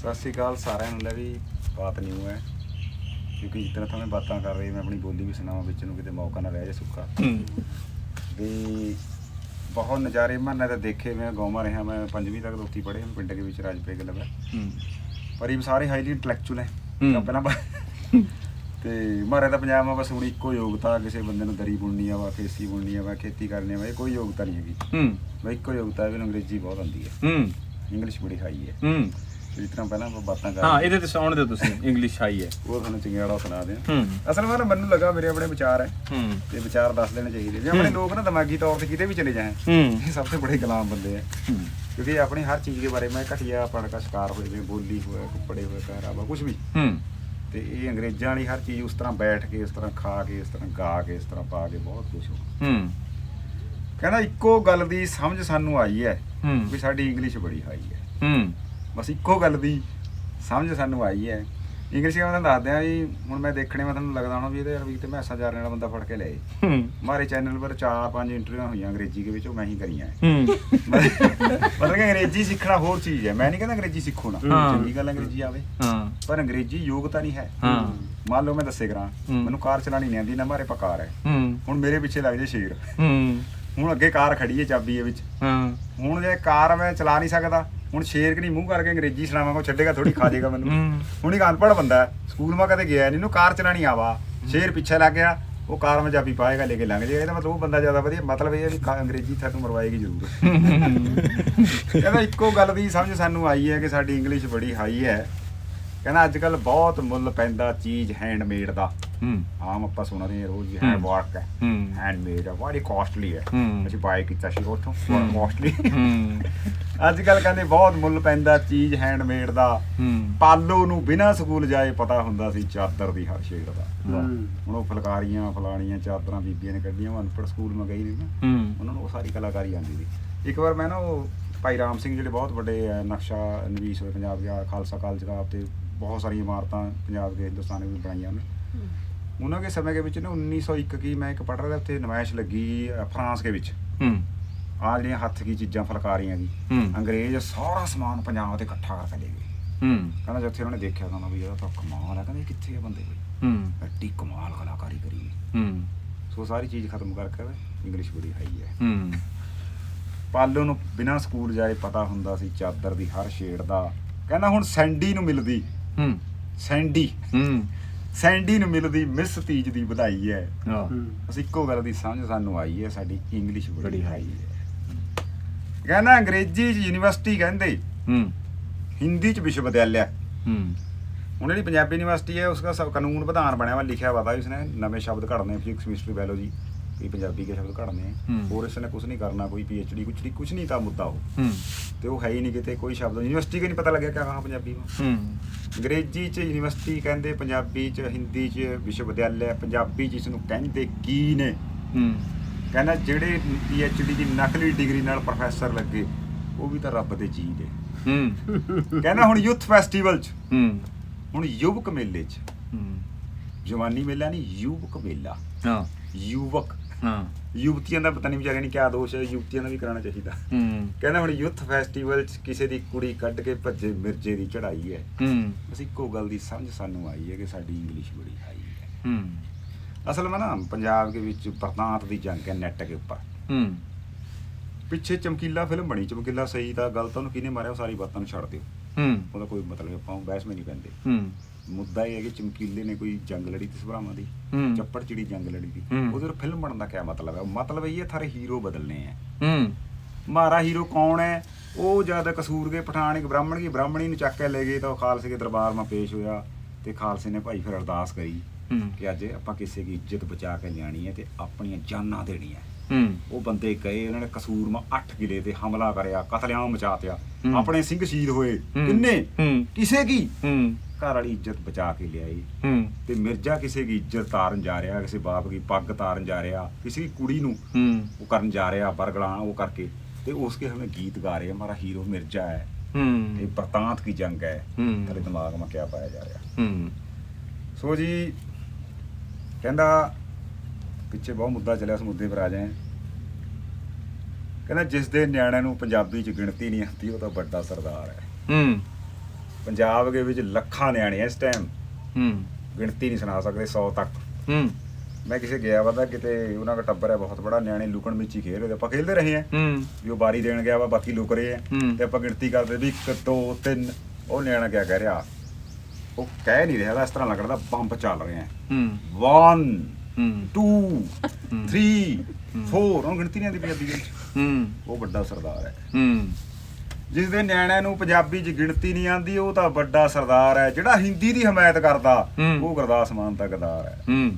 ਸਤਿ ਸ਼੍ਰੀ ਅਕਾਲ ਸਾਰਿਆਂ ਨੂੰ ਲੈ ਵੀ ਬਾਤ ਨਿਊ ਹੈ। ਕਿਉਂਕਿ ਜਿੱਤਨਾ ਤਾਂ ਮੈਂ ਬਾਤਾਂ ਕਰ ਰਹੀ ਮੈਂ ਆਪਣੀ ਬੋਲੀ ਵੀ ਸੁਣਾਵਾਂ ਵਿੱਚ ਨੂੰ ਕਿਤੇ ਮੌਕਾ ਨਾ ਰਹਿ ਜਾ ਸੁੱਕਾ। ਵੀ ਬਹੁਤ ਨਜ਼ਾਰੇ ਮਨ ਤਾਂ ਦੇਖੇ ਮੈਂ ਗਾਉਮਾ ਰਿਹਾ ਮੈਂ ਪੰਜਵੀਂ ਤੱਕ ਦੋਤੀ ਪੜ੍ਹੇ ਹਾਂ ਪਿੰਡ ਦੇ ਵਿੱਚ ਰਾਜਪੇ ਗੱਲ ਹੈ। ਪਰ ਇਹ ਸਾਰੇ ਹਾਈਲੀ ਇੰਟੈਲੈਕਚੁਅਲ ਹੈ। ਪਹਿਲਾਂ ਤੇ ਮਾਰੇ ਤਾਂ ਪੰਜਾਬ ਮਾ ਬਸ ਹੁਣ ਇੱਕੋ ਯੋਗਤਾ ਕਿਸੇ ਬੰਦੇ ਨੂੰ ਦਰੀ ਬੁਣਨੀ ਆ ਵਾ ਖੇਸੀ ਬੁਣਨੀ ਆ ਵਾ ਖੇਤੀ ਕਰਨੀ ਆ ਵਾ ਇਹ ਕੋਈ ਯੋਗਤਾ ਨਹੀਂ ਹੈਗੀ। ਹੂੰ। ਬਈ ਇੱਕੋ ਯੋਗਤਾ ਹੈ ਵੀ ਅੰਗਰੇਜ਼ੀ ਬਹੁਤ ਆਉਂਦੀ ਹੈ। ਹੂੰ। ਇੰਗਲਿਸ਼ ਬੜੀ ਹਾਈ ਹੈ। ਹੂੰ। ਜਿਸ ਤਰ੍ਹਾਂ ਪਹਿਲਾਂ ਆਪਾਂ ਬਾਤਾਂ ਕਰ ਹਾਂ ਰਹੇ ਇਹਦੇ ਤੇ ਸੌਣ ਦਿਓ ਤੁਸੀਂ ਇੰਗਲਿਸ਼ ਹਾਈ ਹੈ। ਉਹ ਤੁਹਾਨੂੰ ਚੰਗਿਆੜਾ ਸੁਣਾ ਦਿਆਂ ਹੂੰ। ਅਸਲ ਵਿੱਚ ਨਾ ਮੈਨੂੰ ਲੱਗਾ ਮੇਰੇ ਆਪਣੇ ਵਿਚਾਰ ਹੈ। ਹੂੰ। ਤੇ ਵਿਚਾਰ ਦੱਸ ਦੇਣੇ ਚਾਹੀਦੇ ਵੀ ਆਪਣੇ ਲੋਕ ਨਾ ਦਿਮਾਗੀ ਤੌਰ ਤੇ ਕਿਤੇ ਵੀ ਚਲੇ ਜਾਣ ਹੂੰ। ਇਹ ਸਭ ਤੋਂ ਬੜੇ ਗੁਲਾਮ ਬੰਦੇ ਆ। ਹੂੰ। ਕਿਉਂਕਿ ਇਹ ਆਪਣੀ ਹਰ ਚੀਜ਼ ਦੇ ਬਾਰੇ ਮੈਂ ਘਟਿਆ ਪੜ ਦਾ ਸ਼ਿਕਾਰ ਹੋਏ ਜਿਵੇਂ ਬੋਲੀ ਹੋਇਆ ਕੱਪੜੇ ਹੋਏ ਪਹਿਰਾਵਾ ਕੁਝ ਵੀ। ਹੂੰ। ਤੇ ਇਹ ਅੰਗਰੇਜ਼ਾਂ ਵਾਲੀ ਹਰ ਚੀਜ਼ ਉਸ ਤਰ੍ਹਾਂ ਬੈਠ ਕੇ ਇਸ ਤਰ੍ਹਾਂ ਖਾ ਕੇ ਇਸ ਤਰ੍ਹਾਂ ਗਾ ਕੇ ਇਸ ਤਰ੍ਹਾਂ ਪਾ ਕੇ ਬਹੁਤ ਕੁਝ ਹੋ ਹੂੰ। ਕਹਿੰਦਾ ਇੱਕੋ ਗੱਲ ਦੀ ਸਮਝ ਸਾਨੂੰ ਆਈ ਹੈ ਹੂੰ। ਵੀ ਸਾਡੀ ਇੰਗਲਿਸ਼ ਬੜੀ ਹਾਈ ਹੈ। ਹੂੰ। ਬਸ ਇੱਕੋ ਗੱਲ ਦੀ ਸਮਝ ਸਾਨੂੰ ਆਈ ਹੈ। ਇੰਗਲਿਸ਼ ਦਾ ਮੈਂ ਤੁਹਾਨੂੰ ਦੱਸਦੇ ਆ ਵੀ ਹੁਣ ਮੈਂ ਦੇਖਣੇ ਮੈਂ ਤੁਹਾਨੂੰ ਲੱਗਦਾ ਹੋਣਾ ਵੀ ਇਹਦੇ ਅਰਬੀ ਤੇ ਮੈਸਾ ਜਾਣ ਵਾਲਾ ਬੰਦਾ ਫੜ ਕੇ ਲਿਆਏ ਹੂੰ। ਹਮਾਰੇ ਚੈਨਲ ਪਰ ਚਾਰ ਪੰਜ ਇੰਟਰਵਿਊਆਂ ਹੋਈਆਂ ਅੰਗਰੇਜ਼ੀ ਦੇ ਵਿੱਚ ਉਹ ਮੈਂ ਹੀ ਕਰੀਆਂ। ਮਤਲਬ ਕਿ ਅੰਗਰੇਜ਼ੀ ਸਿੱਖਣਾ ਹੋਰ ਚੀਜ਼ ਹੈ। ਮੈਂ ਨਹੀਂ ਕਹਿੰਦਾ ਅੰਗਰੇਜ਼ੀ ਸਿੱਖੋ ਨਾ। ਚੰਗੀ ਗੱਲ ਅੰਗਰੇਜ਼ੀ ਆਵੇ। ਹਾਂ। ਪਰ ਅੰਗਰੇਜ਼ੀ ਯੋਗਤਾ ਨਹੀਂ ਹੈ। ਹਾਂ। ਮੰਨ ਲਓ ਮੈਂ ਦੱਸੇ ਕਰਾਂ। ਮੈਨੂੰ ਕਾਰ ਚਲਾਣੀ ਨਹੀਂ ਆਉਂਦੀ ਨਾ ਮਾਰੇ ਪਕਾਰ ਹੈ। ਹੂੰ। ਹੁਣ ਮੇਰੇ ਪਿੱਛੇ ਲੱਗ ਜੇ ਸ਼ੇਰ। ਹੂੰ। ਹੁਣ ਅੱਗੇ ਕਾਰ ਖੜੀ ਹੈ ਚਾਬੀ ਦੇ ਵਿੱਚ। ਹਾਂ। ਹੁਣ ਜੇ ਕਾਰ ਮੈਂ ਚਲਾ ਨਹੀਂ ਸਕਦਾ ਹੁਣ ਸ਼ੇਰ ਕਿ ਨਹੀਂ ਮੂੰਹ ਕਰਕੇ ਅੰਗਰੇਜ਼ੀ ਸੁਣਾਵਾਂਗਾ ਛੱਡੇਗਾ ਥੋੜੀ ਖਾ ਜਾਏਗਾ ਮੈਨੂੰ। ਹੁਣ ਇੱਕ ਅਨਪੜ੍ਹ ਬੰਦਾ ਸਕੂਲ ਮਾ ਕਦੇ ਗਿਆ ਨਹੀਂ ਇਹਨੂੰ ਕਾਰ ਚਲਾਣੀ ਆਵਾ। ਸ਼ੇਰ ਪਿੱਛੇ ਲੱਗ ਗਿਆ ਉਹ ਕਾਰ ਮੈਂ ਚਾਬੀ ਪਾਏਗਾ ਲੈ ਕੇ ਲੰਘ ਜਾਏਗਾ। ਇਹਦਾ ਮਤਲਬ ਉਹ ਬੰਦਾ ਜ਼ਿਆਦਾ ਵਧੀਆ ਮਤਲਬ ਇਹ ਹੈ ਵੀ ਅੰਗਰੇਜ਼ੀ ਤੁਹਾਨੂੰ ਮਰਵਾਏਗੀ ਜ਼ਰੂਰ। ਕਹਿੰਦਾ ਇੱਕੋ ਗੱਲ ਦੀ ਸਮਝ ਸਾਨੂੰ ਆਈ ਹੈ ਕਿ ਸਾਡੀ ਇੰਗਲਿਸ਼ ਬੜੀ ਹਾਈ ਹੈ। ਕਹਿੰਦਾ ਅੱਜ ਕੱਲ ਬਹੁਤ ਮੁੱਲ ਪੈਂਦਾ ਚੀਜ਼ ਹੈਂਡਮੇਡ ਦਾ। ਆਮ ਆਪਾਂ ਸੁਣਦੇ ਹਾਂ ਰੋਜ਼ ਹੂੰ। ਹੈਂਡ ਵਰਕ ਹੈ ਹੂੰ ਹੈਂਡਮੇਡ ਹੈ ਬੜੀ ਕਾਸਟਲੀ ਹੈ। ਅਸੀਂ ਬਾਏ ਕੀਤਾ ਸੀ ਉੱਥੋਂ ਹੂੰ। ਕਾਸਟਲੀ ਹੂੰ ਅੱਜ ਕੱਲ ਕਹਿੰਦੇ ਬਹੁਤ ਮੁੱਲ ਪੈਂਦਾ ਚੀਜ਼ ਹੈਂਡਮੇਡ ਦਾ ਹੂੰ ਪਾਲੋ ਨੂੰ ਬਿਨਾਂ ਸਕੂਲ ਜਾਏ ਪਤਾ ਹੁੰਦਾ ਸੀ ਚਾਦਰ ਦੀ ਹਰ ਸ਼ੇਡ ਦਾ। ਹੁਣ ਉਹ ਫੁਲਕਾਰੀਆਂ ਫਲਾਣੀਆਂ ਚਾਦਰਾਂ ਬੀਬੀਆਂ ਨੇ ਕੱਢੀਆਂ ਉਹ ਅਨਪੜ੍ਹ ਸਕੂਲ ਮੈਂ ਗਈ ਨਹੀਂ ਨਾ ਹੂੰ ਉਹਨਾਂ ਨੂੰ ਉਹ ਸਾਰੀ ਕਲਾਕਾਰੀ ਆਉਂਦੀ ਸੀ ਇੱਕ ਵਾਰ ਮੈਂ ਨਾ ਉਹ ਭਾਈ ਰਾਮ ਸਿੰਘ ਜਿਹੜੇ ਬਹੁਤ ਵੱਡੇ ਨਕਸ਼ਾ ਨਵੀਸ ਹੋਏ ਪੰਜਾਬ ਦੇ ਖਾਲਸਾ ਕਾਲਜ ਦਾ ਤੇ ਬਹੁਤ ਸਾਰੀਆਂ ਇਮਾਰਤਾਂ ਪੰਜਾਬ ਦੇ ਹਿੰਦੁਸਤਾਨ ਵਿੱਚ ਬਣਾਈਆਂ ਉਹਨੇ ਉਹਨਾਂ ਦੇ ਸਮੇਂ ਦੇ ਵਿੱਚ ਨਾ 1901 ਕੀ ਮੈਂ ਇੱਕ ਪੜ੍ਹ ਰਿਹਾ ਉੱਥੇ ਨਮਾਇਸ਼ ਲੱਗੀ ਫਰਾਂਸ ਦੇ ਵਿੱਚ। ਹੂੰ। ਆ ਜਿਹੜੀਆਂ ਹੱਥ ਕੀ ਚੀਜ਼ਾਂ ਫੁਲਕਾਰੀਆਂ ਦੀ ਹੂੰ। ਅੰਗਰੇਜ਼ ਸਾਰਾ ਸਮਾਨ ਪੰਜਾਬ ਤੇ ਇਕੱਠਾ ਕਰਕੇ ਲੈ ਗਏ। ਹੂੰ। ਕਹਿੰਦਾ ਜਿੱਥੇ ਉਹਨਾਂ ਦੇਖਿਆ ਕਹਿੰਦਾ ਵੀ ਇਹ ਤਾਂ ਕਮਾਲ ਹੈ ਕਹਿੰਦੇ ਕਿੱਥੇ ਆ ਬੰਦੇ ਕੋਈ ਹੂੰ। ਐਡੀ ਕਮਾਲ ਕਲਾਕਾਰੀ ਕਰੀ। ਹੋਈ। ਹੂੰ। ਸੋ ਸਾਰੀ ਚੀਜ਼ ਖਤਮ ਕਰਕੇ ਇੰਗਲਿਸ਼ ਬੜੀ ਹਾਈ ਹੈ। ਹੂੰ। ਪਾਲੋ ਨੂੰ ਬਿਨਾਂ ਸਕੂਲ ਜਾਏ ਪਤਾ ਹੁੰਦਾ ਸੀ ਚਾਦਰ ਦੀ ਹਰ ਸ਼ੇਡ ਦਾ। ਕਹਿੰਦਾ ਹੁਣ ਸੈਂਡੀ ਨੂੰ ਮਿਲਦੀ। ਹੂੰ। ਸੈਂਡੀ। ਹੂੰ। ਸੈਂਡੀ ਨੂੰ ਮਿਲਦੀ ਮਿਸ ਤੀਜ ਦੀ ਵਧਾਈ ਹੈ। ਹਾਂ। ਬਸ ਇੱਕੋ ਗੱਲ ਦੀ ਸਮਝ ਸਾਨੂੰ ਆਈ ਹੈ ਸਾਡੀ ਇੰਗਲਿਸ਼ ਬੜੀ ਹਾਈ ਹੈ। ਕਹਿੰਦਾ ਅੰਗਰੇਜ਼ੀ ਚ ਯੂਨੀਵਰਸਿਟੀ ਕਹਿੰਦੇ ਹੂੰ। ਹਿੰਦੀ ਚ ਵਿਸ਼ਵ ਵਿਦਿਆਲਿਆ ਹੂੰ। ਹੁਣ ਜਿਹੜੀ ਪੰਜਾਬੀ ਯੂਨੀਵਰਸਿਟੀ ਹੈ ਉਸਦਾ ਸਭ ਕਾਨੂੰਨ ਵਿਧਾਨ ਬਣਿਆ ਵਾ ਲਿਖਿਆ ਵਾ ਤਾਂ ਉਸਨੇ ਨਵੇਂ ਸ਼ਬਦ ਘੜਨੇ ਫਿਜ਼ਿਕਸ ਕੈਮਿਸਟਰੀ ਬਾਇਓਲੋਜੀ ਇਹ ਪੰਜਾਬੀ ਕੇ ਸ਼ਬਦ ਘੜਨੇ ਹੈ ਹੂੰ। ਹੋਰ ਇਸਨੇ ਕੁਝ ਨਹੀਂ ਕਰਨਾ ਕੋਈ ਪੀਐਚਡੀ ਕੁਝ ਨਹੀਂ ਕੁਝ ਨਹੀਂ ਤਾਂ ਮੁੱਦਾ ਉਹ। ਹੂੰ। ਤੇ ਉਹ ਹੈ ਹੀ ਨਹੀਂ ਕਿਤੇ ਕੋਈ ਸ਼ਬਦ। ਯੂਨੀਵਰਸਿਟੀ ਕੇ ਨਹੀਂ ਪਤਾ ਲੱਗਿਆ ਕਿ ਕਹਾ ਪੰਜਾਬੀ ਨੂੰ? ਹੂੰ। ਅੰਗਰੇਜ਼ੀ ਚ ਯੂਨੀਵਰਸਿਟੀ ਕਹਿੰਦੇ ਪੰਜਾਬੀ ਚ ਹਿੰਦੀ ਚ ਵਿਸ਼ਵ ਵਿਦਿਆਲਿਆ ਪੰਜਾਬੀ ਚ ਇਸ ਨੂੰ ਕਹਿੰਦੇ ਕੀ ਨੇ? ਹੂੰ। ਕਹਿੰਦਾ ਜਿਹੜੇ ਪੀਐਚਡੀ ਦੀ ਨਕਲੀ ਡਿਗਰੀ ਨਾਲ ਪ੍ਰੋਫੈਸਰ ਲੱਗੇ ਉਹ ਵੀ ਤਾਂ ਰੱਬ ਦੇ ਜੀ ਨੇ। ਹੂੰ। ਕਹਿੰਦਾ ਹੁਣ ਯੂਥ ਫੈਸਟੀਵਲ ਚ। ਹੂੰ। ਹੁਣ ਯੁਵਕ ਮੇਲੇ ਚ। ਹੂੰ। ਜਵਾਨੀ ਮੇਲਾ ਨਹੀਂ ਯੁਵਕ ਮੇਲਾ। ਹਾਂ। ਯੁਵਕ। ਹਾਂ। ਯੁਵਤੀਆਂ ਦਾ ਪਤਾ ਨਹੀਂ ਵਿਚਾਰਿਆਂ ਨੇ ਕਿਆ ਦੋਸ਼ ਹੈ ਯੁਵਤੀਆਂ ਦਾ ਵੀ ਕਰਾਉਣਾ ਚਾਹੀਦਾ। ਹੂੰ। ਕਹਿੰਦਾ ਹੁਣ ਯੂਥ ਫੈਸਟੀਵਲ 'ਚ ਕਿਸੇ ਦੀ ਕੁੜੀ ਕੱਢ ਕੇ ਭੱਜੇ ਮਿਰਜੇ ਦੀ ਚੜਾਈ ਹੈ। ਹੂੰ। ਬਸ ਇੱਕੋ ਗੱਲ ਦੀ ਸਮਝ ਸਾਨੂੰ ਆਈ ਹੈ ਕਿ ਸਾਡੀ ਇੰਗਲਿਸ਼ ਬੜੀ ਹਾਈ ਹੈ। ਹੂੰ। ਅਸਲ ਵਿੱਚ ਨਾ ਪੰਜਾਬ ਦੇ ਵਿੱਚ ਪ੍ਰਤਾਂਤ ਦੀ ਜੰਗ ਹੈ ਨੈਟ ਦੇ ਉੱਪਰ। ਹੂੰ। ਪਿੱਛੇ ਚਮਕੀਲਾ ਫਿਲਮ ਬਣੀ ਚਮਕੀਲਾ ਸਹੀ ਤਾਂ ਗਲਤ ਉਹਨੂੰ ਕਿਹਨੇ ਮਾਰਿਆ ਉਹ ਸਾਰੀ ਬਾਤਾਂ ਨੂੰ ਛੱਡ ਦਿਓ। ਹੂੰ। ਉਹਦਾ ਕੋਈ ਮਤਲਬ ਆਪਾਂ ਬਹਿਸ ਵਿੱਚ ਨਹੀਂ ਪੈਂਦੇ। ਹੂੰ। ਮੁੱਦਾ ਇਹ ਹੈ ਕਿ ਚਮਕੀਲੇ ਨੇ ਕੋਈ ਜੰਗ ਲੜੀ ਤੇ ਸਭਰਾਵਾਂ ਦੀ ਹੂੰ। ਚੱਪੜ ਚਿੜੀ ਜੰਗ ਲੜੀ ਦੀ ਹੂੰ। ਉਹਦੇ ਫਿਲਮ ਬਣਨ ਦਾ ਕੀ ਮਤਲਬ ਹੈ? ਮਤਲਬ ਇਹ ਹੈ ਥਾਰੇ ਹੀਰੋ ਬਦਲਨੇ ਆ ਹੂੰ। ਮਾਰਾ ਹੀਰੋ ਕੌਣ ਹੈ? ਉਹ ਜਦ ਕਸੂਰ ਕੇ ਪਠਾਨ ਇੱਕ ਬ੍ਰਾਹਮਣ ਕੀ ਬ੍ਰਾਹਮਣੀ ਨੂੰ ਚੱਕ ਕੇ ਲੈ ਗਏ ਤਾਂ ਉਹ ਖਾਲਸੇ ਦੇ ਦਰਬਾਰ ਮਾ ਪੇਸ਼ ਹੋਇਆ ਤੇ ਖਾਲਸੇ ਨੇ ਭਾਈ ਫਿਰ ਅਰਦਾਸ ਕਰੀ ਹੂੰ। ਕਿ ਅੱਜ ਆਪਾਂ ਕਿਸੇ ਦੀ ਇੱਜ਼ਤ ਬਚਾ ਕੇ ਲਿਆਣੀ ਹੈ ਤੇ ਆਪਣੀਆਂ ਜਾਨਾਂ ਦੇਣੀਆਂ ਹੂੰ। ਉਹ ਬੰਦੇ ਗਏ ਉਹਨਾਂ ਨੇ ਕਸੂਰ ਮਾ 8 ਕਿਲੇ ਤੇ ਹਮਲਾ ਕਰਿਆ ਕਤਲੇਆਮ ਮਚਾਤਿਆ ਹੂੰ। ਆਪਣੇ ਸਿੰਘ ਸ਼ਹੀਦ ਹੋਏ। ਹੂੰ। ਕਿੰਨੇ? ਹੂੰ। ਕਿਸੇ ਕੀ ਹੂੰ। ਘਰ ਵਾਲੀ ਇੱਜ਼ਤ ਬਚਾ ਕੇ ਲਿਆਈ। ਹੂੰ। ਤੇ ਮਿਰਜ਼ਾ ਕਿਸੇ ਦੀ ਇੱਜ਼ਤ ਤਾਰਨ ਜਾ ਰਿਹਾ ਕਿਸੇ ਬਾਪ ਦੀ ਪੱਗ ਤਾਰਨ ਜਾ ਰਿਹਾ ਕਿਸੇ ਦੀ ਕੁੜੀ ਨੂੰ ਹੂੰ। ਉਹ ਕਰਨ ਜਾ ਰਿਹਾ ਬਰਗਲਾਂ ਉਹ ਕਰਕੇ। ਤੇ ਉਸਕੇ ਹमें ਗੀਤ ਗਾ ਰਹੇ ਹਮਾਰਾ ਹੀਰੋ ਮਿਰਜ਼ਾ ਹੈ। ਇਹ ਹੂੰ ਪ੍ਰਤਾਂਤ ਕੀ ਜੰਗ ਹੈ। ਤੇਰੇ ਦਿਮਾਗ ਮਾ ਕਿਆ ਪਾਇਆ ਜਾ ਰਿਹਾ। ਹੂੰ। ਸੋ ਜੀ ਕਹਿੰਦਾ ਪਿੱਛੇ ਬਹੁਤ ਮੁੱਦਾ ਚੱਲਿਆ ਉਸ ਮੁੱਦੇ ਪਰ ਆ ਜਾਏ। ਕਹਿੰਦਾ ਜਿਸ ਦੇ ਨਿਆਣਿਆਂ ਨੂੰ ਪੰਜਾਬੀ ਚ ਗਿਣਤੀ ਨਹੀਂ ਆਉਂਦੀ ਉਹ ਤਾਂ ਵੱਡਾ ਸਰਦਾਰ ਹੈ। ਹੂੰ। ਪੰਜਾਬ ਦੇ ਵਿੱਚ ਲੱਖਾਂ ਨਿਆਣੇ ਆ ਇਸ ਟਾਈਮ ਹੂੰ। ਗਿਣਤੀ ਨਹੀਂ ਸੁਣਾ ਸਕਦੇ 100 ਤੱਕ। ਹੂੰ। ਮੈਂ ਕਿਸੇ ਗਿਆ ਵਾ ਤਾਂ ਕਿਤੇ ਉਹਨਾਂ ਦਾ ਟੱਬਰ ਹੈ ਬਹੁਤ ਬੜਾ ਨਿਆਣੇ ਲੁਕਣ ਮਿੱਚੀ ਖੇਡ ਰਹੇ ਆਪਾਂ ਖੇਡਦੇ ਰਹੇ ਆ। ਹੂੰ। ਵੀ ਉਹ ਬਾਰੀ ਦੇਣ ਗਿਆ ਵਾ ਬਾਕੀ ਲੁਕ ਰਹੇ ਆ। ਤੇ ਆਪਾਂ ਗਿਣਤੀ ਕਰਦੇ ਵੀ 1 2 3 ਉਹ ਨਿਆਣਾ ਕਿਆ ਕਹਿ ਰਿਹਾ? ਉਹ ਕਹਿ ਨਹੀਂ ਰਿਹਾ ਇਸ ਤਰ੍ਹਾਂ ਲੱਗਦਾ ਬੰਬ ਚੱਲ ਰਹੇ ਆ। ਹੂੰ। 1 ਹੂੰ। 2 ਹੂੰ। 3 4 ਉਹ ਗਿਣਤੀ ਨਹੀਂ ਆਉਂਦੀ ਪੰਜਾਬੀ ਵਿੱਚ। ਹੂੰ। ਉਹ ਵੱਡਾ ਸਰਦਾਰ ਹੈ। ਹੂੰ। ਜਿਸ ਦੇ ਨਿਆਣਿਆਂ ਨੂੰ ਪੰਜਾਬੀ 'ਚ ਗਿਣਤੀ ਨਹੀਂ ਆਉਂਦੀ ਉਹ ਤਾਂ ਵੱਡਾ ਸਰਦਾਰ ਹੈ ਜਿਹੜਾ ਹਿੰਦੀ ਦੀ ਹਮਾਇਤ ਕਰਦਾ। ਉਹ ਗੁਰਦਾਸ ਮਾਨ ਦਾ ਗਦਾਰ ਹੈ। ਹੂੰ।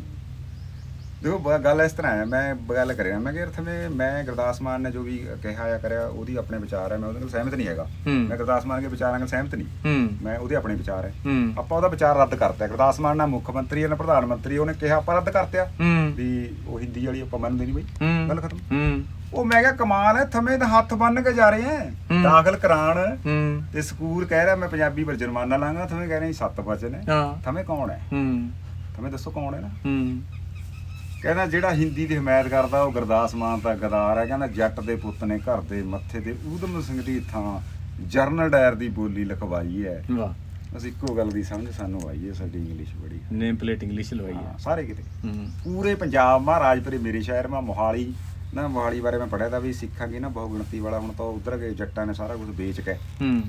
ਦੇਖੋ ਗੱਲ ਇਸ ਤਰ੍ਹਾਂ ਹੈ ਮੈਂ ਗੱਲ ਕਰਿਆ ਮੈਂ ਕਿ ਅਰਥ ਮੈਂ ਮੈਂ ਗੁਰਦਾਸ ਮਾਨ ਨੇ ਜੋ ਵੀ ਕਿਹਾ ਆ ਕਰਿਆ ਉਹਦੀ ਆਪਣੇ ਵਿਚਾਰ ਹੈ ਮੈਂ ਉਹਦੇ ਨਾਲ ਸਹਿਮਤ ਨਹੀਂ ਹੈਗਾ। ਮੈਂ ਗੁਰਦਾਸ ਮਾਨ ਦੇ ਵਿਚਾਰਾਂ ਨਾਲ ਸਹਿਮਤ ਨਹੀਂ। ਮੈਂ ਉਹਦੇ ਆਪਣੇ ਵਿਚਾਰ ਹੈ। ਆਪਾਂ ਉਹਦਾ ਵਿਚਾਰ ਰੱਦ ਕਰਤਾ ਗੁਰਦਾਸ ਮਾਨ ਨਾ ਮੁੱਖ ਮੰਤਰੀ ਹੈ ਨਾ ਪ੍ਰਧਾਨ ਮੰਤਰੀ ਉਹਨੇ ਕਿਹਾ ਆਪਾਂ ਰੱਦ ਕਰਤਿਆ ਵੀ ਉਹ ਹਿੰਦੀ ਵਾਲੀ ਆਪਾਂ ਮੰਨਦੇ ਨਹੀਂ ਬਈ। ਗੱਲ ਖਤਮ। ਉਹ ਮੈਂ ਕਿਹਾ ਕਮਾਲ ਹੈ ਥਮੇ ਤਾਂ ਹੱਥ ਬੰਨ ਕੇ ਜਾ ਰਹੇ ਹੂੰ। ਦਾਖਲ ਕਰਾਣ ਤੇ ਸਕੂਲ ਕਹਿ ਰਿਹਾ ਮੈਂ ਪੰਜਾਬੀ ਪਰ ਜੁਰਮਾਨਾ ਲਾਂਗਾ। ਥਮੇ ਕਹਿ ਰਹੇ ਸੱਤ ਵਚਨ ਹੈ। ਥਮੇ ਕੌਣ ਹੈ। ਥਮੇ ਦੱਸੋ ਕੌਣ ਹੈ ਨਾ? ਕਹਿੰਦਾ ਜਿਹੜਾ ਹਿੰਦੀ ਦੀ ਹਮਾਇਤ ਕਰਦਾ ਉਹ ਗੁਰਦਾਸ ਮਾਨ ਦਾ ਗਦਾਰ ਹੈ ਕਹਿੰਦਾ ਜੱਟ ਦੇ ਪੁੱਤ ਨੇ ਘਰ ਦੇ ਮੱਥੇ ਤੇ ਊਧਮ ਸਿੰਘ ਦੀ ਥਾਂ ਜਰਨਲ ਡਾਇਰ ਦੀ ਬੋਲੀ ਲਿਖਵਾਈ ਹੈ ਵਾਹ। ਬਸ ਇੱਕੋ ਗੱਲ ਦੀ ਸਮਝ ਸਾਨੂੰ ਆਈ ਹੈ ਸਾਡੀ ਇੰਗਲਿਸ਼ ਬੜੀ। ਨੇਮ ਪਲੇਟ ਇੰਗਲਿਸ਼ ਲਵਾਈ ਹੈ ਸਾਰੇ ਕਿਤੇ। ਪੂਰੇ ਪੰਜਾਬ ਮਹਾਰਾਜਪੁਰੇ ਮੇਰੇ ਸ਼ਹਿਰ ਮਾ ਮੋਹਾਲੀ। ਨਾ ਮੋਹਾਲੀ ਬਾਰੇ ਮੈਂ ਪੜਿਆ ਤਾਂ ਵੀ ਸਿੱਖਾਂਗੇ ਨਾ ਬਹੁ ਗਿਣਤੀ ਵਾਲਾ ਹੁਣ ਤਾਂ ਉਧਰ ਗਏ ਜੱਟਾਂ ਨੇ ਸਾਰਾ ਕੁਝ ਵੇਚ ਕੇ। ਹੂੰ।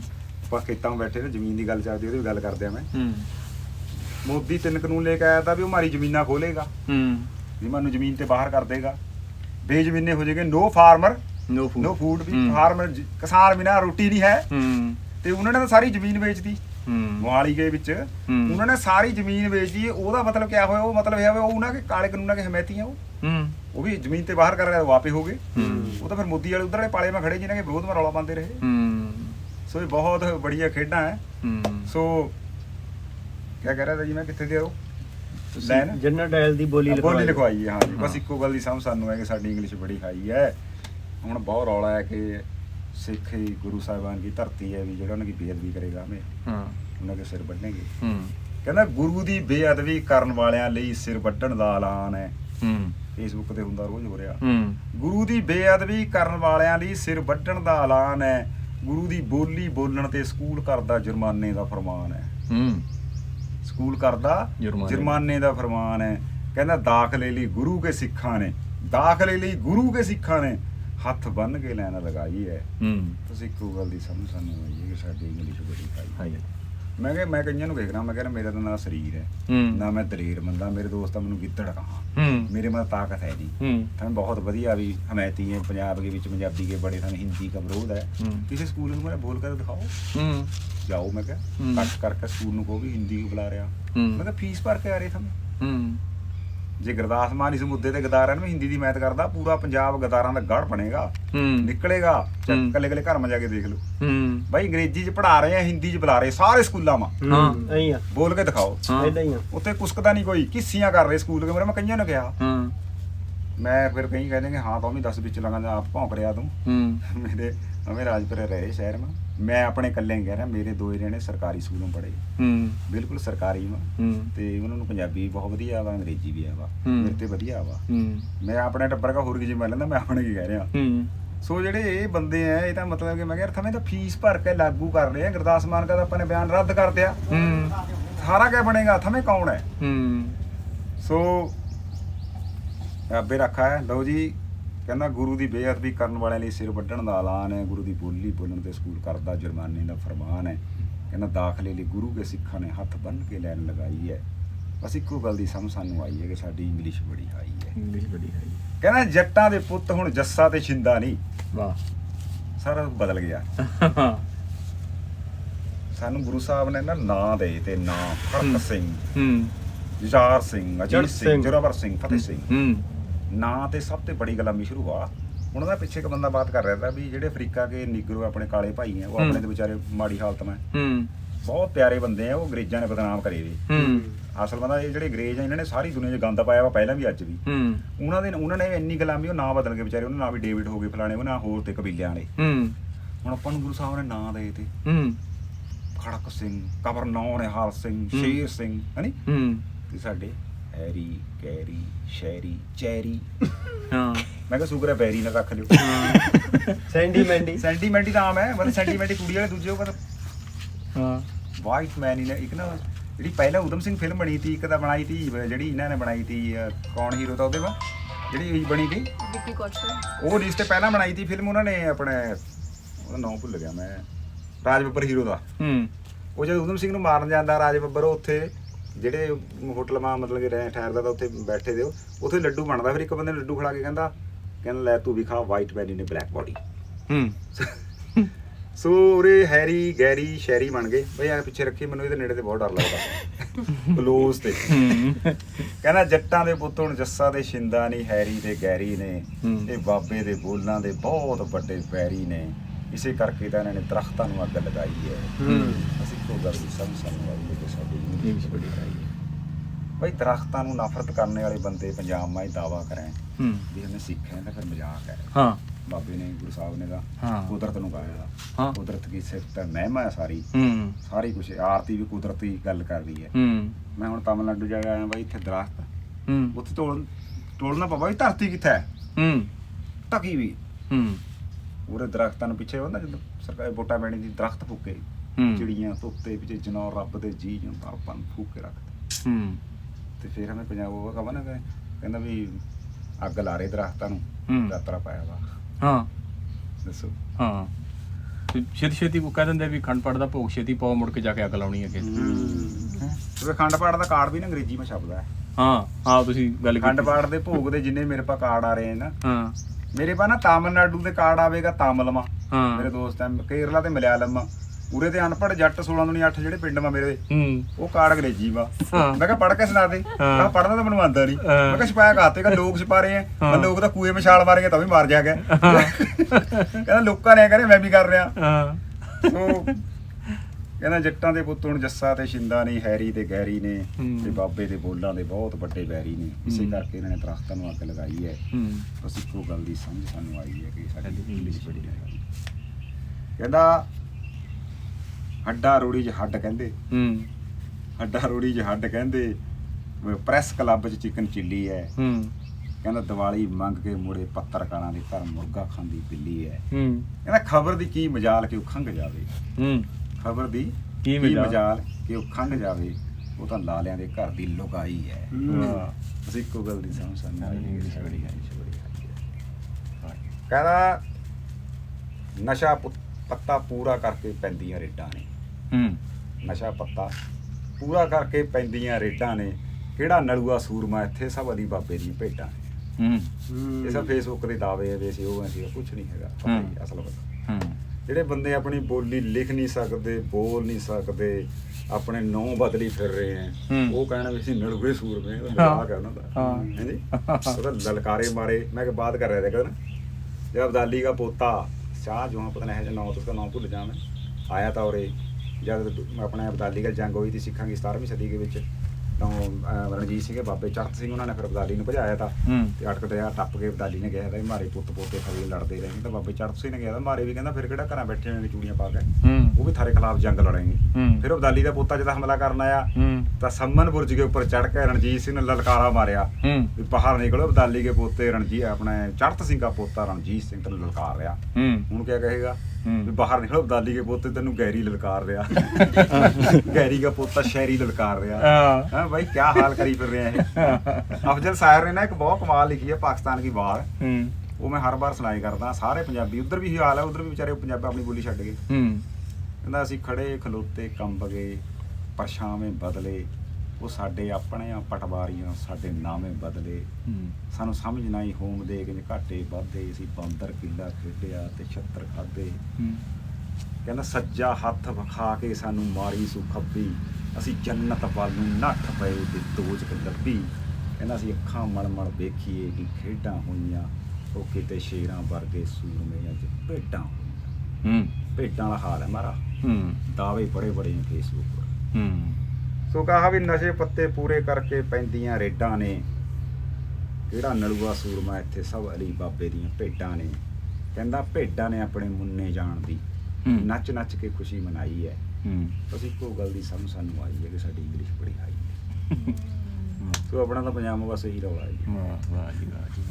ਆਪਾਂ ਖੇਤਾਂ ਬੈਠੇ ਨੇ ਜ਼ਮੀਨ ਦੀ ਗੱਲ ਚੱਲਦੀ ਉਹਦੀ ਵੀ ਗੱਲ ਕਰਦੇ ਆ ਮੈਂ। ਹੂੰ। ਮੋਦੀ ਤਿੰਨ ਕਾਨੂੰਨ ਲੈ ਕੇ ਆਇਆ ਤਾਂ ਵੀ ਉਹ ਮਾਰੀ ਜ਼ਮੀਨਾਂ ਖੋਲੇਗਾ ਹੂੰ। ਵੀ ਮੈਨੂੰ ਜ਼ਮੀਨ ਤੇ ਬਾਹਰ ਕਰ ਦੇਗਾ। ਬੇਜ਼ਮੀਨੇ ਹੋ ਜਾਏਗੇ no farmer no food no food ਵੀ। ਫਾਰਮਰ ਕਿਸਾਨ ਬਿਨਾ ਰੋਟੀ ਨਹੀਂ ਹੈ। ਹੂੰ। ਤੇ ਉਹਨਾਂ ਨੇ ਤਾਂ ਸਾਰੀ ਜ਼ਮੀਨ ਵੇਚਦੀ ਮੋਹਾਲੀ ਦੇ ਵਿੱਚ। ਹੂੰ। ਉਹਨਾਂ ਨੇ ਸਾਰੀ ਜ਼ਮੀਨ ਵੇਚਦੀ ਉਹਦਾ ਮਤਲਬ ਕਿਆ ਹੋਇਆ? ਉਹ ਮਤਲਬ ਇਹ ਹੋਇਆ ਉਹ ਉਹਨਾਂ ਕੇ ਕਾਲੇ ਕਾਨੂੰਨਾਂ ਕੇ ਹਮਾਇਤੀ ਆ ਉਹ। ਹੂੰ। ਉਹ ਵੀ ਜ਼ਮੀਨ ਤੇ ਬਾਹਰ ਕਰ ਰਿਹਾ ਵਾਪੇ ਹੋ ਗਏ। ਹੂੰ। ਉਹ ਤਾਂ ਫਿਰ ਮੋਦੀ ਵਾਲੇ ਉਧਰ ਵਾਲੇ ਪਾਲੇ ਮੈਂ ਖੜੇ ਜਿਨ੍ਹਾਂ ਕੇ ਵਿਰੋਧ ਮਾ ਰੌਲਾ ਪਾਉਂਦੇ ਰਹੇ। ਹੂੰ। ਸੋ ਇਹ ਬਹੁਤ ਬੜੀਆਂ ਖੇਡਾਂ ਹੈ ਹੂੰ। ਸੋ ਕਿਆ ਕਹਿ ਰਿਹਾ ਤਾ ਜੀ ਮੈਂ ਕਿੱਥੇ ਦੇ ਉਹ ਤੁਸੀਂ ਲੈਣ? ਜਨਰਲ ਡਾਇਲ ਦੀ ਬੋਲੀ ਬੋਲੀ ਲਿਖਵਾਈ। ਲਿਖਵਾਈ ਹੈ ਹਾਂ ਜੀ ਬਸ ਹਾਂ। ਇੱਕੋ ਗੱਲ ਦੀ ਸਮਝ ਸਾਨੂੰ ਹੈ ਕਿ ਸਾਡੀ ਇੰਗਲਿਸ਼ ਬੜੀ ਹਾਈ ਹੈ। ਹੁਣ ਬਹੁਤ ਰੌਲਾ ਹੈ ਕਿ ਸਿੱਖ ਹੀ ਗੁਰੂ ਸਾਹਿਬਾਨ ਦੀ ਧਰਤੀ ਹੈ ਵੀ ਜਿਹੜਾ ਉਹਨਾਂ ਦੀ ਬੇਅਦਬੀ ਕਰੇਗਾ ਹਮੇ ਹਾਂ। ਉਹਨਾਂ ਦੇ ਸਿਰ ਵੱਢਣਗੇ। ਹੂੰ। ਕਹਿੰਦਾ ਗੁਰੂ ਦੀ ਬੇਅਦਬੀ ਕਰਨ ਵਾਲਿਆਂ ਲਈ ਸਿਰ ਵੱਢਣ ਦਾ ਐਲਾਨ ਹੈ। ਹੂੰ। ਫੇਸਬੁੱਕ ਤੇ ਹੁੰਦਾ ਰੋਜ਼ ਹੋ ਰਿਹਾ। ਹੂੰ। ਗੁਰੂ ਦੀ ਬੇਅਦਬੀ ਕਰਨ ਵਾਲਿਆਂ ਲਈ ਸਿਰ ਵੱਢਣ ਦਾ ਐਲਾਨ ਹੈ। ਗੁਰੂ ਦੀ ਬੋਲੀ ਬੋਲਣ ਤੇ ਸਕੂਲ ਕਰਦਾ ਜੁਰਮਾਨੇ ਦਾ ਫਰਮਾਨ ਹੈ। ਹੂੰ। ਸਕੂਲ ਕਰਦਾ ਜੁਰਮਾਨੇ। ਜੁਰਮਾਨੇ ਦਾ ਫਰਮਾਨ ਹੈ। ਕਹਿੰਦਾ ਦਾਖਲੇ ਲਈ ਗੁਰੂ ਕੇ ਸਿੱਖਾਂ ਨੇ। ਦਾਖਲੇ ਲਈ ਗੁਰੂ ਕੇ ਸਿੱਖਾਂ ਨੇ। ਹੱਥ ਬੰਨ ਕੇ ਲੈਣ ਲਗਾਈ ਹੈ। ਹੂੰ। ਤੁਸੀਂ ਇੱਕੋ ਗੱਲ ਦੀ ਸਮਝ ਸਾਨੂੰ ਆਈ ਹੈ ਕਿ ਸਾਡੀ ਇੰਗਲਿਸ਼ ਬੜੀ ਖਾਈ ਹਾਈ ਮੈਂ ਕਿਹਾ ਮੈਂ ਕਈਆਂ ਨੂੰ ਦੇਖਣਾ ਮੈਂ ਕਹਿੰਦਾ ਮੇਰਾ ਤਾਂ ਨਾ ਸਰੀਰ ਹੈ ਨਾ ਮੈਂ ਦਲੇਰ ਬੰਦਾ ਮੇਰੇ ਦੋਸਤ ਤਾਂ ਮੈਨੂੰ ਗਿੱਦੜ ਕਹਾਂ। ਮੇਰੇ ਮਨ ਤਾਕਤ ਹੈ ਨਹੀਂ। ਹੂੰ। ਤਾਂ ਬਹੁਤ ਵਧੀਆ ਵੀ ਹਮਾਇਤੀ ਹੈ ਪੰਜਾਬ ਦੇ ਵਿੱਚ ਪੰਜਾਬੀ ਕੇ ਬੜੇ ਸਾਨੂੰ ਹਿੰਦੀ ਦਾ ਵਿਰੋਧ ਹੈ। ਕਿਸੇ ਸਕੂਲ ਨੂੰ ਮੈਂ ਬੋਲ ਕੇ ਦਿਖਾਓ। ਜਾਓ ਮੈਂ ਕਿਹਾ। ਕੱਟ ਕਰਕੇ ਸਕੂਲ ਨੂੰ ਕਹੋ ਵੀ ਹਿੰਦੀ ਨੂੰ ਬੁਲਾ ਰਿਹਾ। ਮੈਂ ਕਿਹਾ ਫੀਸ ਭਰ ਕੇ ਆ ਰਹੇ ਹੂੰ। ਜੇ ਗੁਰਦਾਸ ਮਾਨ ਇਸ ਮੁੱਦੇ ਤੇ ਗਦਾਰਾਂ ਨੂੰ ਹਿੰਦੀ ਦੀ ਮੈਤ ਕਰਦਾ ਪੂਰਾ ਪੰਜਾਬ ਗਦਾਰਾਂ ਦਾ ਗੜ ਬਣੇਗਾ ਹੂੰ। ਨਿਕਲੇਗਾ। ਕੱਲੇ ਕੱਲੇ ਘਰ ਮਾ ਜਾ ਕੇ ਦੇਖ ਲਓ। ਹੂੰ। ਬਾਈ ਅੰਗਰੇਜ਼ੀ ਚ ਪੜ੍ਹਾ ਰਹੇ ਆ ਹਿੰਦੀ ਚ ਬੁਲਾ ਰਹੇ ਸਾਰੇ ਸਕੂਲਾਂ ਮਾ। ਹਾਂ। ਐਂ ਆ। ਬੋਲ ਕੇ ਦਿਖਾਓ। ਐਦਾਂ ਹੀ ਆ। ਉੱਥੇ ਕੁਸਕਦਾ ਨਹੀਂ ਕੋਈ ਕਿੱਸੀਆਂ ਕਰ ਰਹੇ ਸਕੂਲ ਕੇ ਮੇਰੇ ਮੈਂ ਕਈਆਂ ਨੂੰ ਕਿਹਾ। ਹਾਂ। ਮੈਂ ਫਿਰ ਕਈ ਕਹਿੰਦੇ ਕਿ ਹਾਂ ਤੂੰ ਵੀ 10 ਵਿੱਚ ਲਗਾ ਆਪ ਭੌਂਕ ਰਿਆ ਤੂੰ। ਹੂੰ। ਮੇਰੇ ਹਮੇ ਰਾਜਪੁਰੇ ਰਹੇ ਸ਼ਹਿਰ ਮਾ ਮੈਂ ਆਪਣੇ ਇਕੱਲੇ ਕਹਿ ਰਿਹਾ ਮੇਰੇ ਦੋ ਨੇ ਸਰਕਾਰੀ ਸਕੂਲੋਂ ਪੜ੍ਹੇ। ਹੂੰ। ਬਿਲਕੁਲ ਸਰਕਾਰੀ ਮਾ ਹੂੰ। ਤੇ ਉਹਨਾਂ ਨੂੰ ਪੰਜਾਬੀ ਵੀ ਬਹੁਤ ਵਧੀਆ ਆਵਾ ਅੰਗਰੇਜ਼ੀ ਵੀ ਆਵਾ ਹੂੰ। ਮੇਰੇ ਤੇ ਵਧੀਆ ਹੂੰ। ਮੈਂ ਆਪਣੇ ਟੱਬਰ ਦਾ ਹੋਰ ਕੀ ਜੀ ਮੈਂ ਲੈਂਦਾ ਮੈਂ ਆਪਣੇ ਕੀ ਕਹਿ ਰਿਹਾ। ਹੂੰ। ਸੋ ਜਿਹੜੇ ਇਹ ਬੰਦੇ ਆ ਇਹ ਤਾਂ ਮਤਲਬ ਕਿ ਮੈਂ ਕਿਹਾ ਥਮੇ ਤਾਂ ਫੀਸ ਭਰ ਕੇ ਲਾਗੂ ਕਰ ਰਹੇ ਆ। ਗੁਰਦਾਸ ਮਾਨ ਦਾ ਤਾਂ ਆਪਾਂ ਨੇ ਬਿਆਨ ਰੱਦ ਕਰ ਦਿਆ ਹੂੰ। ਸਾਰਾ ਕਿਆ ਬਣੇਗਾ? ਥਮੇ ਕੌਣ ਹੈ? ਹੂੰ। ਸੋ ਅੱਬੇ ਰੱਖਾ ਹੈ। ਲਓ ਜੀ ਕਹਿੰਦਾ ਗੁਰੂ ਦੀ ਬੇਅਦਬੀ ਕਰਨ ਵਾਲਿਆਂ ਲਈ ਸਿਰ ਵੱਢਣ ਦਾ ਐਲਾਨ ਹੈ। ਗੁਰੂ ਦੀ ਬੋਲੀ ਬੋਲਣ ਤੇ ਸਕੂਲ ਕਰਦਾ ਜੁਰਮਾਨੇ ਦਾ ਫਰਮਾਨ ਹੈ। ਕਹਿੰਦਾ ਦਾਖਲੇ ਲਈ ਗੁਰੂ ਕੇ ਸਿੱਖਾਂ ਨੇ ਹੱਥ ਬੰਨ੍ਹ ਕੇ ਲੈਣ ਲਗਾਈ ਹੈ। ਬਸ ਇੱਕੋ ਗੱਲ ਦੀ ਸਮਝ ਸਾਨੂੰ ਆਈ ਹੈ ਕਿ ਸਾਡੀ ਇੰਗਲਿਸ਼ ਬੜੀ ਹਾਈ ਹੈ। ਇੰਗਲਿਸ਼ ਬੜੀ ਹੈ। ਕਹਿੰਦਾ ਜੱਟਾਂ ਦੇ ਪੁੱਤ ਹੁਣ ਜੱਸਾ ਤੇ ਛਿੰਦਾ ਨਹੀਂ। ਵਾਹ। ਸਾਰਾ ਬਦਲ ਗਿਆ। ਸਾਨੂੰ ਗੁਰੂ ਸਾਹਿਬ ਨੇ ਨਾ ਨਾਂ ਦੇ ਤੇ ਨਾਂ। ਖੜਕ ਸਿੰਘ ਹੂੰ। ਜੁਝਾਰ ਸਿੰਘ ਅਜੀਤ ਸਿੰਘ। ਜੋਰਾਵਰ ਸਿੰਘ ਫਤਿਹ ਸਿੰਘ। ਹੂੰ। ਨਾਂ ਤੇ ਸਭ ਤੋਂ ਬੜੀ ਗੁਲਾਮੀ ਸ਼ੁਰੂ ਹੋਆ ਉਹਨਾਂ ਦਾ ਪਿੱਛੇ ਇੱਕ ਬੰਦਾ ਬਾਤ ਕਰ ਰਿਹਾ ਤਾਂ ਵੀ ਜਿਹੜੇ ਅਫਰੀਕਾ ਕੇ ਨਿਗਰੋ ਆਪਣੇ ਕਾਲੇ ਭਾਈ ਆ ਉਹ। ਆਪਣੇ ਦੇ ਵਿਚਾਰੇ ਮਾੜੀ ਹਾਲਤ ਮੈਂ। ਹੂੰ। ਬਹੁਤ ਪਿਆਰੇ ਬੰਦੇ ਆ ਉਹ ਅੰਗਰੇਜ਼ਾਂ ਨੇ ਬਦਨਾਮ ਕਰੇ ਵੇ। ਹੂੰ। ਅਸਲ ਬੰਦਾ ਇਹ ਜਿਹੜੇ ਅੰਗਰੇਜ਼ ਆ ਇਹਨਾਂ ਨੇ ਸਾਰੀ ਦੁਨੀਆ 'ਚ ਗੰਦ ਪਾਇਆ ਵਾ ਪਹਿਲਾਂ ਵੀ ਅੱਜ ਵੀ। ਹੂੰ। ਉਹਨਾਂ ਦੇ ਉਹਨਾਂ ਨੇ ਇੰਨੀ ਗੁਲਾਮੀ ਉਹ ਨਾਂ ਬਦਲ ਕੇ ਵਿਚਾਰੇ ਉਹਨਾਂ ਨਾਂ ਵੀ ਡੇਵਿਡ ਹੋ ਗਏ ਫਲਾਣੇ ਉਹ ਨਾਂ ਹੋਰ ਤੇ ਕਬੀਲਿਆਂ ਵਾਲੇ ਹੂੰ। ਹੁਣ ਆਪਾਂ ਨੂੰ ਗੁਰੂ ਸਾਹਿਬ ਨੇ ਨਾਂ ਦੇ ਤੇ ਹੂੰ। ਖੜਕ ਸਿੰਘ ਕਬਰਨੌਰ ਨਿਹਾਲ ਸਿੰਘ। ਸ਼ੇਰ ਸਿੰਘ ਹਨੀ? ਹੂੰ। ਤੇ ਸਾਡੇ ਹੈਰੀ ਕੈਰੀ ਸ਼ੈਰੀ ਚੈਰੀ। ਹਾਂ। ਮੈਂ ਕਿਹਾ ਸ਼ੁਕਰ ਹੈ ਬੈਰੀ ਨਾ ਰੱਖ ਲਿਓ। ਸੈਂਡੀ ਮੈਂਡੀ। ਸੈਂਟੀਮੈਂਟ ਹੀ ਤਾਂ ਆਮ ਹੈ ਮਤਲਬ ਸੈਂਟੀਮੈਂਟ ਕੁੜੀ ਵਾਲੇ ਦੂਜੇ ਉਹ ਪਤਾ ਹਾਂ। ਵਾਈਟ ਮੈਨ ਹੀ ਨੇ। ਇੱਕ ਨਾ ਜਿਹੜੀ ਪਹਿਲਾਂ ਉਦਮ ਸਿੰਘ ਫਿਲਮ ਬਣੀ ਤੀ ਇੱਕ ਤਾਂ ਬਣਾਈ ਤੀ ਜਿਹੜੀ ਇਹਨਾਂ ਨੇ ਬਣਾਈ ਤੀ ਕੌਣ ਹੀਰੋ ਤਾਂ ਉਹਦੇ ਵਾ? ਜਿਹੜੀ ਬਣੀ ਤੀ। ਵਿੱਕੀ ਕੌਸ਼ਲ। ਉਹ ਰਿਸ਼ਤੇ ਪਹਿਲਾਂ ਬਣਾਈ ਤੀ ਫਿਲਮ ਉਹਨਾਂ ਨੇ ਆਪਣੇ ਉਹਦਾ ਨਾਮ ਭੁੱਲ ਗਿਆ ਮੈਂ। ਰਾਜ ਬੱਬਰ ਹੀਰੋ ਦਾ। ਹੂੰ। ਉਹ ਜਦ ਉਦਮ ਸਿੰਘ ਨੂੰ ਮਾਰਨ ਜਾਂਦਾ ਰਾਜ ਬੱਬਰ ਉੱਥੇ ਜਿਹੜੇ ਹੋਟਲ ਮਾ ਮਤਲਬ ਕਿ ਰਹਿ ਠਹਿਰਦਾ ਤਾਂ ਉੱਥੇ ਬੈਠੇ ਦੇ ਉਹ ਉੱਥੇ ਲੱਡੂ ਬਣਦਾ। ਫਿਰ ਇੱਕ ਬੰਦੇ ਨੇ ਲੱਡੂ ਖਿਲਾ ਕੇ ਕਹਿੰਦਾ ਕਹਿੰਦਾ ਲੈ ਤੂੰ ਵੀ ਖਾ ਵਾਈਟ ਮੈਨ ਨੇ ਬਲੈਕ ਬੋਡੀ ਹੂੰ। ਸੋ ਉਰੇ ਹੈਰੀ ਗੈਰੀ ਸ਼ੈਰੀ ਬਣ ਗਏ। ਬਈ ਆ ਪਿੱਛੇ ਰੱਖੀ ਮੈਨੂੰ ਇਹਦੇ ਨੇੜੇ ਤੇ ਬਹੁਤ ਡਰ ਲੱਗਦਾ। ਕਲੋਜ਼ ਤੇ। ਕਹਿੰਦਾ ਜੱਟਾਂ ਦੇ ਪੁੱਤ ਹੁਣ ਜੱਸਾ ਦੇ ਸ਼ਿੰਦਾ ਨਹੀਂ ਹੈਰੀ ਤੇ ਗੈਰੀ ਨੇ। ਇਹ ਬਾਬੇ ਦੇ ਬੋਲਾਂ ਦੇ ਬਹੁਤ ਵੱਡੇ ਪੈਰੀ ਨੇ। ਇਸੇ ਕਰਕੇ ਤਾਂ ਇਹਨਾਂ ਨੇ ਦਰਖਤਾਂ ਨੂੰ ਅੱਗ ਲਗਾਈ ਹੈ। ਅਸੀਂ ਕੋ ਗੱਲ ਦੀ ਸਮਝ ਸਾਨੂੰ ਆਈ ਹੈ ਕਿ ਸਾਡੀ ਇਹ ਵੀ ਬੜੀ ਰਾਈ ਹੈ। ਬਈ ਦਰਖਤਾਂ ਨੂੰ ਨਫ਼ਰਤ ਕਰਨ ਵਾਲੇ ਬੰਦੇ ਪੰਜਾਬ ਮਾਈ ਦਾਵਾ ਕਰੇ ਵੀ ਇਹਨੇ ਸਿੱਖ ਹੈ ਤਾਂ ਫਿਰ ਮਜ਼ਾਕ ਹੈ। ਹਾਂ। ਬਾਬੇ ਨੇ ਗੁਰੂ ਸਾਹਿਬ ਨੇ ਦਾ। ਕੁਦਰਤ ਨੂੰ ਗਾਇਆ ਹਾਂ। ਕੁਦਰਤ ਦੀ ਸਿਫਤ ਹੈ ਮਹਿਮਾ ਹੈ ਸਾਰੀ। ਹੂੰ। ਸਾਰੀ ਕੁਛ ਆਰਤੀ ਵੀ ਕੁਦਰਤੀ ਗੱਲ ਕਰ ਰਹੀ ਹੈ। ਹੂੰ। ਮੈਂ ਹੁਣ ਤਮਿਲਨਾਡੂ ਜਾ ਕੇ ਆਇਆ ਬਾਈ ਇੱਥੇ ਦਰਖਤ ਹੂੰ। ਉੱਥੇ ਤੋੜ ਤੋੜਨਾ ਪਵਾ ਵੀ ਧਰਤੀ ਕਿੱਥੇ ਹੈ? ਹੂੰ। ਢਕੀ ਵੀ। ਉਹਦੇ ਦਰਖਤਾਂ ਨੂੰ ਪਿੱਛੇ ਹੁੰਦਾ ਜਦੋਂ ਸਰਕਾਰ ਵੋਟਾਂ ਪੈਣੀ ਦੀ ਦਰਖਤ ਫੂਕੇ। ਚਿੜੀਆਂ ਤੋਤੇ ਵਿੱਚ ਜਨੌਰ ਰੱਬ ਦੇ ਜੀ ਜਨ ਆਪਾਂ ਨੂੰ ਫੂਕ ਕੇ ਰੱਖਦੇ। ਹੂੰ। ਤੇ ਫਿਰ ਹਮੇ ਪੰਜਾਬ ਉਹ ਕਹਵਾ ਨਾ ਕਹਿੰਦਾ ਵੀ ਅੱਗ ਲਾ ਰਹੇ ਦਰਖਤਾਂ ਨੂੰ ਹੂੰ। ਯਾਤਰਾ ਪਾਇਆ ਵਾ। ਹਾਂ। ਦੱਸੋ। ਹਾਂ। ਤੇ ਛੇਤੀ ਛੇਤੀ ਉਹ ਕਹਿ ਦਿੰਦੇ ਵੀ ਖੰਡ ਪੜ ਦਾ ਭੋਗ ਛੇਤੀ ਪਾਓ ਮੁੜ ਕੇ ਜਾ ਕੇ ਅੱਗ ਲਾਉਣੀ ਅੱਗੇ। ਤੇ ਖੰਡ ਦਾ ਕਾਰਡ ਵੀ ਨਾ ਅੰਗਰੇਜ਼ੀ ਵਿੱਚ ਛਪਦਾ। ਹੈ। ਹਾਂ ਹਾਂ ਤੁਸੀਂ ਗੱਲ ਕੀਤੀ। ਖੰਡ ਪਾਠ ਦੇ ਭੋਗ ਦੇ ਜਿੰਨੇ ਮੇਰੇ ਪਾ ਕਾਰਡ ਆ ਰਹੇ ਨੇ ਨਾ ਹਾਂ। ਮੇਰੇ ਪਾ ਨਾ ਤਾਮਿਲਨਾਡੂ ਦੇ ਕਾਰਡ ਆਵੇਗਾ ਤਾਮਿਲਮਾ। ਹਾਂ। ਮੇਰੇ ਦੋਸਤ ਹੈ ਕੇਰਲਾ ਤੇ ਮਲਿਆਲਮ। ਉਰੇ ਦੇ ਅਨਪੜ੍ਹ ਜੱਟ 16 ਦੁਨੀ 8 ਜਿਹੜੇ ਪਿੰਡ ਮਾ ਮੇਰੇ ਉਹ ਕਾਰਡ ਅੰਗਰੇਜ਼ੀ ਵਾ। ਮੈਂ ਕਿਹਾ ਪੜ੍ਹ ਕੇ ਸੁਣਾ ਦੇ। ਮੈਂ ਪੜ੍ਹਨਾ ਤਾਂ ਮੈਨੂੰ ਆਉਂਦਾ ਨਹੀਂ। ਮੈਂ ਕਿਹਾ ਛਪਾਇਆ ਕਾਤੇ ਕਾ ਲੋਕ ਆ। ਹਾਂ। ਮੈਂ ਲੋਕ ਤਾਂ ਕੂਏ ਵਿੱਚ ਛਾਲ ਮਾਰੇਗੇ ਤਾਂ ਵੀ ਮਾਰ ਜਾਗੇ। ਕਹਿੰਦਾ ਲੋਕਾਂ ਨੇ ਕਹਿੰਦੇ ਮੈਂ ਵੀ ਕਰ ਰਿਹਾ। ਹਾਂ। ਸੋ ਕਹਿੰਦਾ ਜੱਟਾਂ ਦੇ ਪੁੱਤ ਹੁਣ ਜੱਸਾ ਤੇ ਸ਼ਿੰਦਾ ਨਹੀਂ ਹੈਰੀ ਤੇ ਗੈਰੀ ਨੇ। ਤੇ ਬਾਬੇ ਦੇ ਬੋਲਾਂ ਦੇ ਬਹੁਤ ਵੱਡੇ ਬੈਰੀ ਨੇ। ਇਸੇ। ਕਰਕੇ ਇਹਨਾਂ ਨੇ ਦਰਖਤਾਂ ਨੂੰ ਅੱਗ ਲਗਾਈ ਹੈ। ਹੂੰ। ਬਸ ਇੱਕੋ ਗੱਲ ਦੀ ਸਮਝ ਸਾਨੂੰ ਆਈ ਹੈ ਕਿ ਸਾਡੀ ਸਾਡੀ ਇੰਗਲਿਸ਼ ਬੜੀ ਹੈ। ਕਹਿੰਦਾ ਹੱਡਾ ਰੋੜੀ 'ਚ ਹੱਡ ਕਹਿੰਦੇ। ਹੂੰ। ਹੱਡਾ ਰੋੜੀ 'ਚ ਹੱਡ ਕਹਿੰਦੇ ਪ੍ਰੈਸ ਕਲੱਬ 'ਚ ਚਿਕਨ ਚਿੱਲੀ ਹੈ। ਹੂੰ। ਕਹਿੰਦਾ ਦੀਵਾਲੀ ਮੰਗ ਕੇ ਮੁੜੇ ਪੱਤਰਕਾਰਾਂ ਦੇ ਘਰ ਮੁਰਗਾ ਖਾਂਦੀ ਬਿੱਲੀ ਹੈ। ਹੂੰ। ਕਹਿੰਦਾ ਖਬਰ ਦੀ ਕੀ ਮਜਾਲ ਕਿ ਉਹ ਖੰਗ ਜਾਵੇ? ਹੂੰ। ਖਬਰ ਦੀ ਕੀ ਮਜਾਲ? ਕਿ ਉਹ ਖੰਗ ਜਾਵੇ ਉਹ ਤਾਂ ਲਾਲਿਆਂ ਦੇ ਘਰ ਦੀ ਲੁਗਾਈ ਹੈ। ਅਸੀਂ ਇੱਕੋ ਗੱਲ ਦੀ ਸਮਝ ਸਾਨੂੰ ਕਹਿੰਦਾ ਨਸ਼ਾ ਪੱਤਾ ਪੂਰਾ ਕਰਕੇ ਪੈਂਦੀਆਂ ਰੇਡਾਂ ਨੇ। ਹੂੰ। ਨਸ਼ਾ ਪੱਤਾ ਪੂਰਾ ਕਰਕੇ ਪੈਂਦੀਆਂ ਰੇਡਾਂ ਨੇ। ਕਿਹੜਾ ਨਲੂਆ ਸੂਰਮਾ ਇੱਥੇ? ਸਭ ਅਲੀ ਬਾਬੇ ਦੀਆਂ ਭੇਟਾਂ ਨੇ। ਹੂੰ। ਇਹ ਸਭ ਫੇਸਬੁੱਕ ਦੇ ਦਾਅਵੇ ਆ ਵੀ ਅਸੀਂ ਉਹ ਅਸੀਂ ਕੁਝ ਨਹੀਂ ਹੈਗਾ। ਅਸਲ ਵਿੱਚ ਹੂੰ। ਜਿਹੜੇ ਬੰਦੇ ਆਪਣੀ ਬੋਲੀ ਲਿਖ ਨਹੀਂ ਸਕਦੇ ਬੋਲ ਨਹੀਂ ਸਕਦੇ ਆਪਣੇ ਨੌ ਬਦਲੀ ਫਿਰ ਰਹੇ ਐ ਉਹ ਕਹਿਣਾ ਵੀ ਅਸੀਂ ਨਲਵੇ ਸੂਰਮੇ ਆ ਕਰਨਾ ਦਾ ਹਾਂਜੀ? ਉਹਦਾ ਲਲਕਾਰੇ ਮਾਰੇ ਮੈਂ ਕਿ ਬਾਤ ਕਰ ਰਿਹਾ ਦੇਖੋ ਨਾ ਜਦ ਅਬਦਾਲੀ ਦਾ ਪੋਤਾ ਸ਼ਾਹ ਜੋਹਾਂ ਪਤਾ ਨਹੀਂ ਹੈ ਨਾਮ ਉਸਦਾ ਨਾਮ ਭੁੱਲ ਜਾ ਆਇਆ ਤਾਂ ਔਰੇ ਜਦ ਆਪਣੇ ਅਬਦਾਲੀ ਦਾ ਜੰਗ ਹੋਈ ਸੀ ਸਿੱਖਾਂ ਦੀ 17ਵੀਂ ਸਦੀ ਦੇ ਵਿੱਚ। ਤਾਂ ਅਹ, ਰਣਜੀਤ ਸਿੰਘ ਦੇ ਬਾਬੇ ਚੜਤ ਸਿੰਘ ਉਹਨਾਂ ਨੇ ਫਿਰ ਅਬਦਾਲੀ ਨੂੰ ਭਜਾਇਆ ਤਾਂ। ਹੂੰ। ਤੇ ਅਟਕ ਦਰਿਆ ਟੱਪ ਕੇ ਅਬਦਾਲੀ ਨੇ ਕਿਹਾ ਤਾਂ ਵੀ ਮਾਰੇ ਪੁੱਤ ਪੋਤੇ ਫਰੀ ਲੜਦੇ ਰਹੇ। ਤਾਂ ਬਾਬੇ ਚੜਤ ਸਿੰਘ ਨੇ ਕਿਹਾ ਤਾਂ ਮਾਰੇ ਵੀ ਕਹਿੰਦਾ ਫਿਰ ਕਿਹੜਾ ਘਰਾਂ ਬੈਠੇ ਹੋਏ ਚੂੜੀਆਂ ਪਾ ਕੇ? ਹੂੰ। ਉਹ ਵੀ ਥਾਰੇ ਖਿਲਾਫ ਜੰਗ ਲੜेंगे ਹੂੰ। ਫਿਰ ਅਬਦਾਲੀ ਦਾ ਪੋਤਾ ਜਦੋਂ ਹਮਲਾ ਕਰਨ ਆਇਆ ਹੂੰ। ਤਾਂ ਸੰਮਨ ਬੁਰਜ ਦੇ ਉੱਪਰ ਚੜ ਕੇ ਰਣਜੀਤ ਸਿੰਘ ਨੇ ਲਲਕਾਰਾ ਮਾਰਿਆ। ਹੂੰ। ਵੀ ਬਾਹਰ ਨਿਕਲੋ ਅਬਦਾਲੀ ਕੇ ਪੋਤੇ ਰਣਜੀਤ ਆਪਣੇ ਚੜਤ ਸਿੰਘ ਦਾ ਪੋਤਾ ਰਣਜੀਤ ਸਿੰਘ ਤੈਨੂੰ ਲਲਕਾਰ ਰਿਹਾ। ਹੂੰ। ਹੁਣ ਕੀ ਕਹੇਗਾ। ਵੀ ਬਾਹਰ ਨਿਕਲੋ ਅਬਦਾਲੀ ਕੇ ਪੋਤੇ ਤੈਨੂੰ ਗੈਰੀ ਲਲਕਾਰ ਰਿਹਾ। ਗੈਰੀ ਦਾ ਪੋਤਾ ਸ਼ਹਿਰੀ ਲਲਕਾਰ ਰਿਹਾ। ਹਾਂ। ਭਾਈ ਕੀ ਹਾਲ ਕਰੀ ਫਿਰ ਰਿਹਾ ਇਹ। ਅਫਜ਼ਲ ਸਾਇਰ ਨੇ ਨਾ ਇੱਕ ਬਹੁਤ ਕਮਾਲ ਲਿਖੀ ਹੈ ਪਾਕਿਸਤਾਨ ਦੀ ਵਾਰ। ਉਹ ਮੈਂ ਹਰ ਵਾਰ ਸੁਣਾਈ ਕਰਦਾ ਸਾਰੇ ਪੰਜਾਬੀ ਉਧਰ ਵੀ ਹਾਲ ਹੈ ਉਧਰ ਵੀ ਵਿਚਾਰੇ ਪੰਜਾਬੀ ਆਪਣੀ ਬੋਲੀ ਛੱਡ ਗਏ। ਹੂੰ। ਕਹਿੰਦਾ ਅਸੀਂ ਖੜੇ ਖਲੋਤੇ ਕੰਬ ਗਏ ਪਰਛਾਵੇਂ ਬਦਲੇ। ਉਹ ਸਾਡੇ ਆਪਣੇ ਆ ਪਟਵਾਰੀਆਂ ਸਾਡੇ ਨਾਵੇਂ ਬਦਲੇ। ਸਾਨੂੰ ਸਮਝ ਨਾ ਆਈ ਹੋਮ ਦੇ ਕਿ ਘਾਟੇ ਵਾਧੇ ਅਸੀਂ ਬਾਂਦਰ ਕਿੱਲਾ ਖੇਡਿਆ ਤੇ ਛੱਤਰ ਖਾਦੇ ਕਹਿੰਦਾ ਸੱਜਾ ਹੱਥ ਵਿਖਾ ਕੇ ਸਾਨੂੰ ਮਾਰੀ ਸੁ ਖੱਬੀ। ਅਸੀਂ ਜੰਨਤ ਵੱਲ ਨੂੰ ਨੱਠ ਪਏ ਤੇ ਦੋਜਕ ਦੱਬੀ ਕਹਿੰਦਾ ਅਸੀਂ ਅੱਖਾਂ ਮਲ ਮਲ ਵੇਖੀਏ ਕਿ ਖੇਡਾਂ ਹੋਈਆਂ। ਉਹ ਕਿਤੇ ਸ਼ੇਰਾਂ ਵਰਗੇ ਸੂਰਮੇ ਅੱਜ ਭੇਡਾਂ ਹੋਈਆਂ। ਹੂੰ। ਭੇਡਾਂ ਵਾਲਾ ਹਾਲ ਹੈ ਮਾਰਾ। ਹੂੰ। ਦਾਅਵੇ ਬੜੇ ਬੜੇ ਨੇ ਫੇਸਬੁੱਕ ਹੂੰ। ਸੋ ਕਹਾ ਵੀ ਨਸ਼ੇ ਪੱਤੇ ਪੂਰੇ ਕਰਕੇ ਪੈਂਦੀਆਂ ਰੇਡਾਂ ਨੇ। ਕਿਹੜਾ ਨਲੂਆ ਸੂਰਮਾ ਇੱਥੇ ਸਭ ਅਲੀ ਬਾਬੇ ਦੀਆਂ ਭੇਡਾਂ ਨੇ। ਕਹਿੰਦਾ ਭੇਡਾਂ ਨੇ ਆਪਣੇ ਮੁੰਨੇ ਜਾਣ ਦੀ। ਨੱਚ ਨੱਚ ਕੇ ਖੁਸ਼ੀ ਮਨਾਈ ਹੈ। ਅਸੀਂ ਇੱਕੋ ਗੱਲ ਦੀ ਸਮਝ ਸਾਨੂੰ ਆਈ ਹੈ ਕਿ ਸਾਡੀ ਇੰਗਲਿਸ਼ ਬੜੀ ਹਾਈ ਹੈ। ਸੋ ਆਪਣਾ ਤਾਂ ਪਜਾਮਾ ਬਸ ਇਹੀ ਰੌਲਾ ਹੈ। ਵਾਹ ਵਾਹ ਜੀ ਵਾਹ